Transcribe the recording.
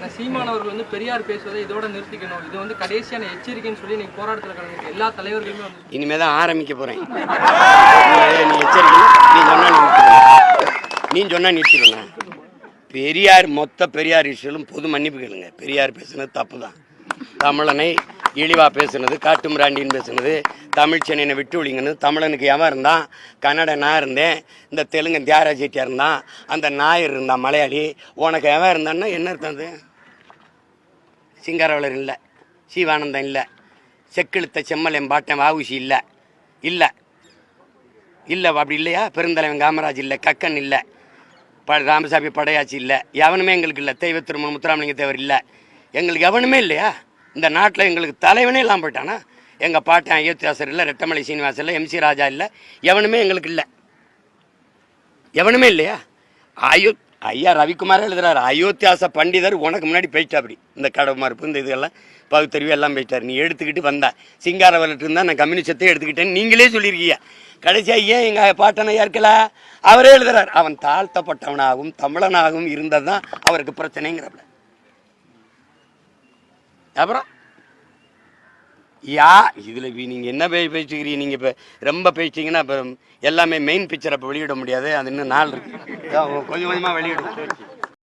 ஆனால் சீமானவர்கள் வந்து பெரியார் பேசுவதை இதோட நிறுத்திக்கணும். இது வந்து கடைசியான எச்சரிக்கைன்னு சொல்லி நீங்கள் போராட்டத்தில் கலந்து எல்லா தலைவர்களுமே வந்து இனிமேல் தான் ஆரம்பிக்க போகிறேன் நீ எச்சரிக்கை நீ சொன்னால் நீ சொன்னால் நிறுத்திடுவேங்க பெரியார் மொத்த பெரியார் இஷ்யூலும் பொது மன்னிப்பு கேளுங்க. பெரியார் பேசுனது தப்பு தான் தமிழனை இழிவாக பேசுனது காட்டுமிராண்டின்னு பேசுனது தமிழ் சென்னையை விட்டு ஒழிங்கன்னு தமிழனுக்கு எவன் இருந்தான்? கன்னட நான் இருந்தேன். இந்த தெலுங்கு தியாகராஜ செட்டியார் இருந்தான். அந்த நாயர் இருந்தான் மலையாளி. உனக்கு எவன் இருந்தான்னா என்ன அர்த்தம் அது சிங்காரவளர் இல்லை சிவானந்தம் இல்லை செக்கெழுத்த செம்மலையம் பாட்டன் வாவுசி இல்லை இல்லை. இல்லை அப்படி இல்லையா? பெருந்தலைவன் காமராஜ் இல்லை கக்கன் இல்லை ப ராமசாமி படையாச்சி இல்லை எவனுமே எங்களுக்கு இல்லை தெய்வ திருமணம் முத்துராமலிங்க தேவர் இல்லை. எங்களுக்கு எவனுமே இல்லையா? இந்த நாட்டில் எங்களுக்கு தலைவனே இல்லாமல் போயிட்டானா? எங்கள் பாட்டன் அயோத்தியாசர் இல்லை ரெட்டமலை சீனிவாசன் இல்லை எம்சி ராஜா இல்லை எவனுமே எங்களுக்கு இல்லை. எவனுமே இல்லையா? அயோ ஐயா ரவிக்குமாரே எழுதுறாரு அயோத்தியாச பண்டிதர் உனக்கு முன்னாடி போயிட்டாப்படி இந்த கடவு மறுப்பு இந்த இதெல்லாம் பகுத்தறிவு எல்லாம் போயிட்டார். நீ எடுத்துக்கிட்டு வந்த. சிங்காரவர்கிட்ட இருந்தால் நான் கம்யூனிஸ்டத்தை எடுத்துக்கிட்டேன்னு நீங்களே சொல்லியிருக்கீங்க. கடைசியாக ஏன் எங்கள் பாட்டனை ஏற்கல அவரே எழுதுறார். அவன் தாழ்த்தப்பட்டவனாகவும் தமிழனாகவும் இருந்தது தான் அவருக்கு பிரச்சனைங்கிறப்பல அப்புறம்? யா இதில் நீங்கள் என்ன பே பேசிக்கிறீங்க? நீங்கள் இப்போ ரொம்ப பேசிட்டீங்கன்னா இப்போ எல்லாமே மெயின் பிக்சரை இப்போ வெளியிட முடியாது. அது இன்னும் நாள் இருக்கு. கொஞ்சம் கொஞ்சமாக வெளியிடும்